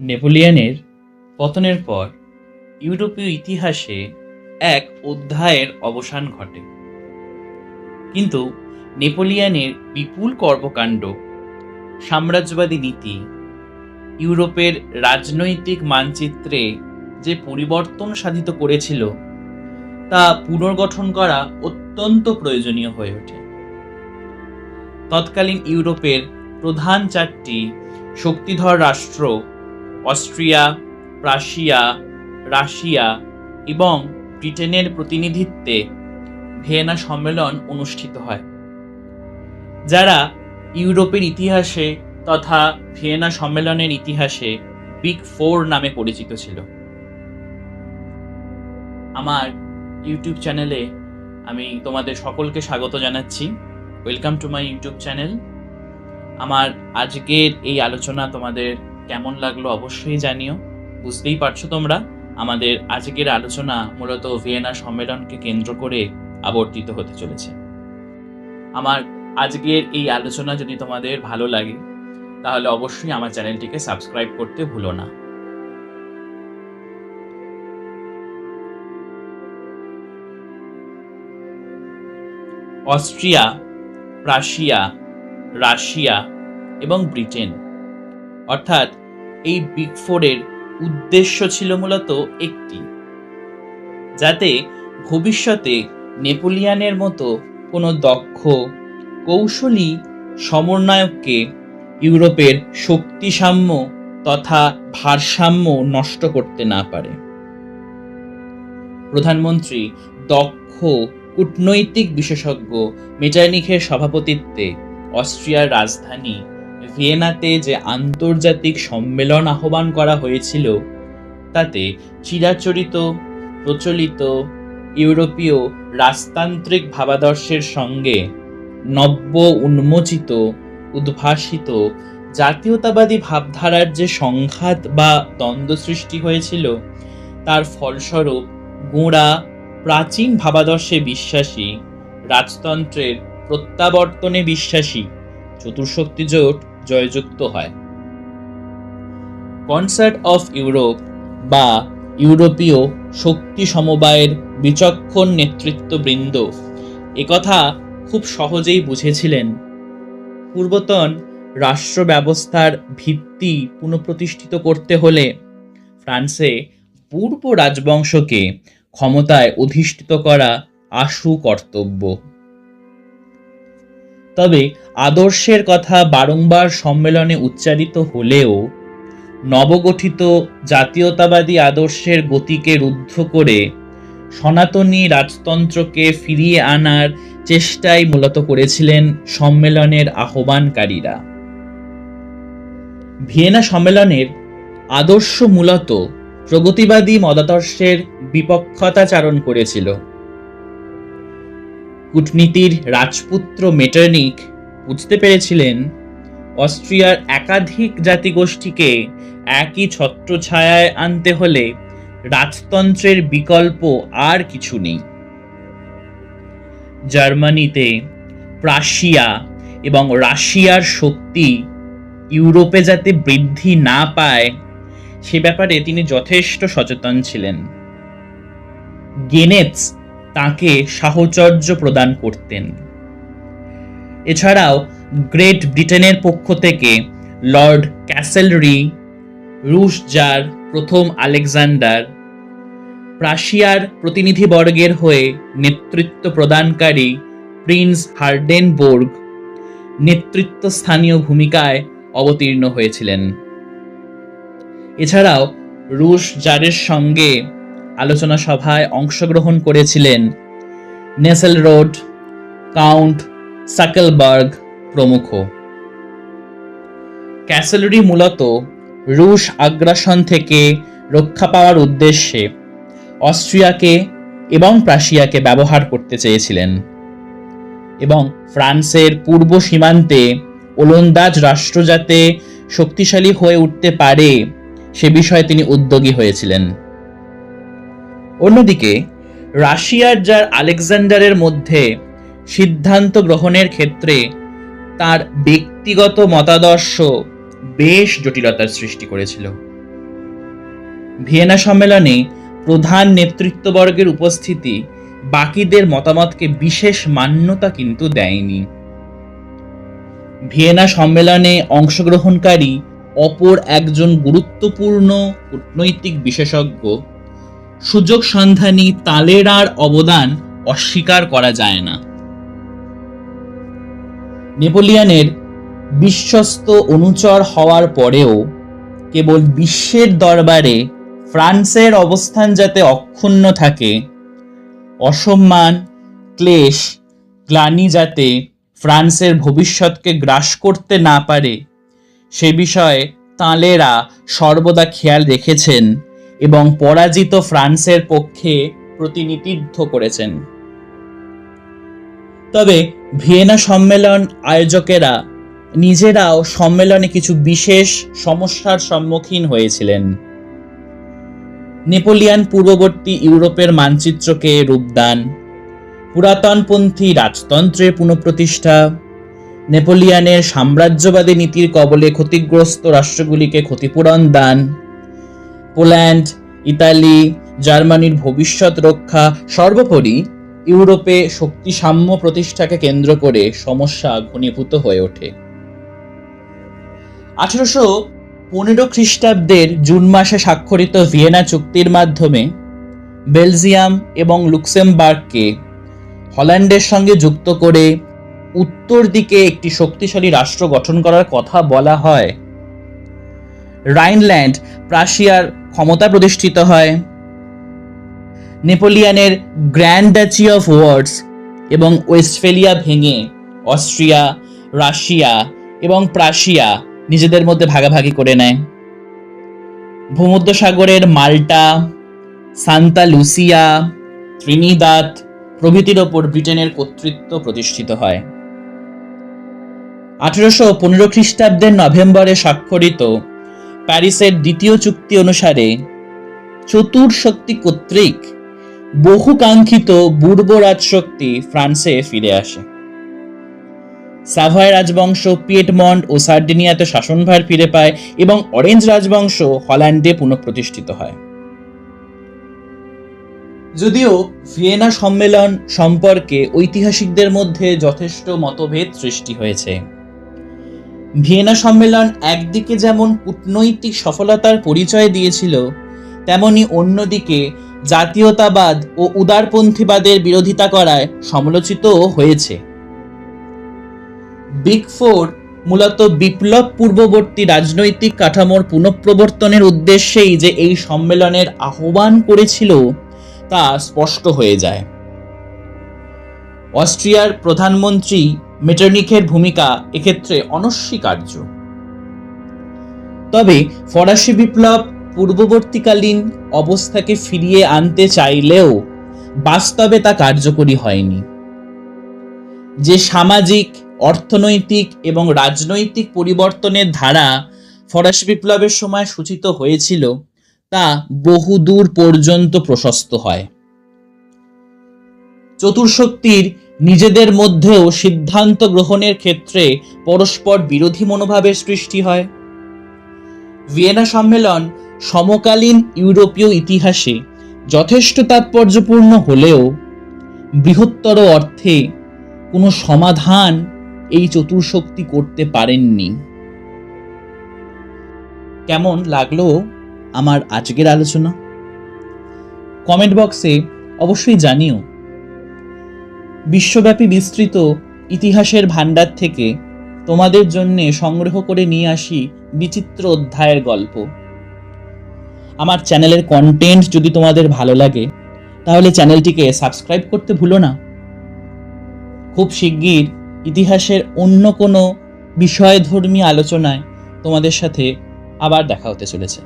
নেপোলিয়নের পতনের পর ইউরোপীয় ইতিহাসে এক অধ্যায়ের অবসান ঘটে। কিন্তু নেপোলিয়ানের বিপুল কর্মকাণ্ড, সাম্রাজ্যবাদী নীতি, ইউরোপের রাজনৈতিক মানচিত্রে যে পরিবর্তন সাধিত করেছিল, তা পুনর্গঠন করা অত্যন্ত প্রয়োজনীয় হয়ে ওঠে। তৎকালীন ইউরোপের প্রধান চারটি শক্তিধর রাষ্ট্র অস্ট্রিয়া, প্রাশিয়া, রাশিয়া এবং ব্রিটেনের প্রতিনিধিত্বে ভিয়েনা সম্মেলন অনুষ্ঠিত হয়। যারা ইউরোপের ইতিহাসে তথা ভিয়েনা সম্মেলনের ইতিহাসে বিগ ফোর নামে পরিচিত ছিল। আমার ইউটিউব চ্যানেলে আমি তোমাদের সকলকে স্বাগত জানাচ্ছি। Welcome to my YouTube channel. আমার আজকের এই আলোচনা তোমাদের কেমন লাগল অবশ্যই জানিও। বুঝতেই পারছ তোমরা? আমাদের আজকের আলোচনা মূলত ভিয়েনা সম্মেলনকে কেন্দ্র করে আবর্তিত হতে চলেছে। আমার আজকের এই আলোচনা যদি তোমাদের ভালো লাগে, তাহলে অবশ্যই আমার চ্যানেলটিকে সাবস্ক্রাইব করতে ভুলো না। অস্ট্রিয়া, প্রাশিয়া, রাশিয়া এবং ব্রিটেন অর্থাৎ এই বিগ ফোরের উদ্দেশ্য ছিল মূলত একটি, যাতে ভবিষ্যতে নেপোলিয়ানের মতো কোনো দক্ষ, কৌশলী সমন্বয়ককে ইউরোপের শক্তিসাম্য তথা ভারসাম্য নষ্ট করতে না পারে। প্রধানমন্ত্রী দক্ষ কূটনৈতিক বিশেষজ্ঞ মেটার্নিখের সভাপতিত্বে অস্ট্রিয়ার রাজধানী ভিয়েনাতে যে আন্তর্জাতিক সম্মেলন আহ্বান করা হয়েছিল, তাতে চিরাচরিত, প্রচলিত, ইউরোপীয় রাজতান্ত্রিক ভাবাদর্শের সঙ্গে নব্য উন্মোচিত, উদ্ভাসিত জাতীয়তাবাদী ভাবধারার যে সংঘাত বা দ্বন্দ্ব সৃষ্টি হয়েছিল, তার ফলস্বরূপ গোঁড়া প্রাচীন ভাবাদর্শে বিশ্বাসী, রাজতন্ত্রের প্রত্যাবর্তনে বিশ্বাসী চতুর্শক্তি জোট জয়যুক্ত হয়। কনসার্ট অফ ইউরোপ বা ইউরোপীয় শক্তি সমবায়ের বিচক্ষণ নেতৃত্ববৃন্দ একথা খুব সহজেই বুঝেছিলেন। পূর্বতন রাষ্ট্র ব্যবস্থার ভিত্তি পুনঃপ্রতিষ্ঠিত করতে হলে ফ্রান্সে পূর্ব রাজবংশকে ক্ষমতায় অধিষ্ঠিত করা আশু কর্তব্য। তবে আদর্শের কথা বারংবার সম্মেলনে উচ্চারিত হলেও নবগঠিত জাতীয়তাবাদী আদর্শের গতিকে রুদ্ধ করে সনাতনী রাজতন্ত্রকে ফিরিয়ে আনার চেষ্টাই মূলত করেছিলেন সম্মেলনের আহ্বানকারীরা। ভিয়েনা সম্মেলনের আদর্শ মূলত প্রগতিবাদী মতাদর্শের বিপক্ষতাচারণ করেছিল। কূটনীতির রাজপুত্র মেটার্নিক বুঝতে পেরেছিলেন অস্ট্রিয়ার একাধিক জাতিগোষ্ঠীকে একই ছত্রছায়ায় আনতে হলে রাজতন্ত্রের বিকল্প আর কিছু নেই। জার্মানিতে প্রাশিয়া এবং রাশিয়ার শক্তি ইউরোপে যাতে বৃদ্ধি না পায়, সে ব্যাপারে তিনি যথেষ্ট সচেতন ছিলেন। গেনেটস তাকে সাহচর্য প্রদান করতেন। এছাড়াও গ্রেট ব্রিটেনের পক্ষ থেকে লর্ড ক্যাসেলরি রুশ জার প্রথম আলেকজান্ডার, প্রাশিয়ার প্রতিনিধিবর্গের হয়ে নেতৃত্ব প্রদানকারী প্রিন্স হার্ডেনবোর্গ নেতৃত্ব স্থানীয় ভূমিকায় অবতীর্ণ হয়েছিলেন। এছাড়াও রুশ জারের সঙ্গে আলোচনা সভায় অংশগ্রহণ করেছিলেন নেসেল রোড, কাউন্ট সাকেলবার্গ প্রমুখ। ক্যাসেলরি মূলত রুশ আগ্রাসন থেকে রক্ষা পাওয়ার উদ্দেশ্যে অস্ট্রিয়াকে এবং প্রাশিয়াকে ব্যবহার করতে চেয়েছিলেন এবং ফ্রান্সের পূর্ব সীমান্তে ওলন্দাজ রাষ্ট্র যাতে শক্তিশালী হয়ে উঠতে পারে, সে বিষয়ে তিনি উদ্যোগী হয়েছিলেন। অন্যদিকে, রাশিয়ার যার আলেকজান্ডারের মধ্যে সিদ্ধান্ত গ্রহণের ক্ষেত্রে তার ব্যক্তিগত মতাদর্শ বেশ জটিলতার সৃষ্টি করেছিল। ভিয়েনা সম্মেলনে প্রধান নেতৃত্ববর্গের উপস্থিতি বাকিদের মতামতকে বিশেষ মান্যতা কিন্তু দেয়নি। ভিয়েনা সম্মেলনে অংশগ্রহণকারী অপর একজন গুরুত্বপূর্ণ কূটনৈতিক বিশেষজ্ঞ সুযোগ সন্ধানী তালেরার অবদান অস্বীকার করা যায় না। নেপোলিয়ানের বিশ্বস্ত অনুচর হওয়ার পরেও কেবল বিশ্বের দরবারে ফ্রান্সের অবস্থান যাতে অক্ষুণ্ণ থাকে, অসম্মান, ক্লেশ, গ্লানি যাতে ফ্রান্সের ভবিষ্যৎকে গ্রাস করতে না পারে, সে বিষয়ে তাঁলেরা সর্বদা খেয়াল রেখেছেন। এবং পরাজিত ফ্রান্সের পক্ষে প্রতিনিধিত্ব করেছেন। তবে ভিয়েনা সম্মেলন আয়োজকেরা নিজেরাও সম্মেলনে কিছু বিশেষ সমস্যার সম্মুখীন হয়েছিলেন। নেপোলিয়ান পূর্ববর্তী ইউরোপের মানচিত্রকে রূপদান পুরাতনপন্থী রাজতন্ত্রের পুনঃপ্রতিষ্ঠা, নেপোলিয়ানের সাম্রাজ্যবাদী নীতির কবলে ক্ষতিগ্রস্ত রাষ্ট্রগুলিকে ক্ষতিপূরণ দান পোল্যান্ড, ইতালি, জার্মানির ভবিষ্যৎ রক্ষা, সর্বোপরি ইউরোপে শক্তি সাম্য প্রতিষ্ঠাকে কেন্দ্র করে সমস্যা ঘনীভূত হয়ে ওঠে। আঠারোশো পনেরো খ্রিস্টাব্দের জুন মাসে স্বাক্ষরিত ভিয়েনা চুক্তির মাধ্যমে বেলজিয়াম এবং লুক্সেমবার্গকে হল্যান্ডের সঙ্গে যুক্ত করে উত্তর দিকে একটি শক্তিশালী রাষ্ট্র গঠন করার কথা বলা হয়। রাইনল্যান্ড, প্রাশিয়ার ক্ষমতা প্রতিষ্ঠিত হয়। নেপোলিয়ানের গ্র্যান্ড ডাচি অফ ওয়ার্ডস এবং ওয়েস্টফেলিয়া ভেঙে অস্ট্রিয়া, রাশিয়া এবং প্রাশিয়া নিজেদের মধ্যে ভাগাভাগি করে নেয়। ভূমধ্যসাগরের মাল্টা, সান্তা লুসিয়া, ত্রিনিদাদ প্রভৃতির ওপর ব্রিটেনের কর্তৃত্ব প্রতিষ্ঠিত হয়। আঠেরোশো পনেরো খ্রিস্টাব্দের নভেম্বরে স্বাক্ষরিত প্যারিসের দ্বিতীয় চুক্তি অনুসারে চতুর্শক্তি কর্তৃক বহুকাঙ্ক্ষিত পূর্ব রাজশক্তি ফ্রান্সে ফিরে আসে। সাভয় রাজবংশ পিয়েটমন্ড ও সার্ডিনিয়াতে শাসনভার ফিরে পায় এবং অরেঞ্জ রাজবংশ হল্যান্ডে পুনঃপ্রতিষ্ঠিত হয়। যদিও ভিয়েনা সম্মেলন সম্পর্কে ঐতিহাসিকদের মধ্যে যথেষ্ট মতভেদ সৃষ্টি হয়েছে। ভিয়েনা সম্মেলন একদিকে যেমন কূটনৈতিক সফলতার পরিচয় দিয়েছিল, তেমনি অন্যদিকে জাতীয়তাবাদ ও উদারপন্থীবাদের বিরোধিতা করায় সমালোচিতও হয়েছে। বিগ ফোর মূলত বিপ্লব পূর্ববর্তী রাজনৈতিক কাঠামোর পুনঃপ্রবর্তনের উদ্দেশ্যেই যে এই সম্মেলনের আহ্বান করেছিল, তা স্পষ্ট হয়ে যায়। অস্ট্রিয়ার প্রধানমন্ত্রী মেটার্নিখের ভূমিকা এক্ষেত্রে অনস্বীকার্য। তবে ফরাসি বিপ্লব পূর্ববর্তীকালীন অবস্থাকে ফিরিয়ে আনতে চাইলেও বাস্তবে তা কার্যকরী হয়নি। যে সামাজিক, অর্থনৈতিক এবং রাজনৈতিক পরিবর্তনের ধারা ফরাসি বিপ্লবের সময় সূচিত হয়েছিল, তা বহুদূর পর্যন্ত প্রশস্ত হয়। চতুর্শক্তির নিজেদের মধ্যেও সিদ্ধান্ত গ্রহণের ক্ষেত্রে পরস্পর বিরোধী মনোভাবের সৃষ্টি হয়। ভিয়েনা সম্মেলন সমকালীন ইউরোপীয় ইতিহাসে যথেষ্ট তাৎপর্যপূর্ণ হলেও বৃহত্তর অর্থে কোনো সমাধান এই চতুর্শক্তি করতে পারেননি। কেমন লাগল আমার আজকের আলোচনা? কমেন্ট বক্সে অবশ্যই জানিও। বিশ্বব্যাপী বিস্তৃত ইতিহাসের ভাণ্ডার থেকে তোমাদের জন্যে সংগ্রহ করে নিয়ে আসি বিচিত্র অধ্যায়ের গল্প। আমার চ্যানেলের কন্টেন্ট যদি তোমাদের ভালো লাগে, তাহলে চ্যানেলটিকে সাবস্ক্রাইব করতে ভুলো না। খুব শিগগির ইতিহাসের অন্য কোনো বিষয়ধর্মী আলোচনায় তোমাদের সাথে আবার দেখা হতে চলেছে।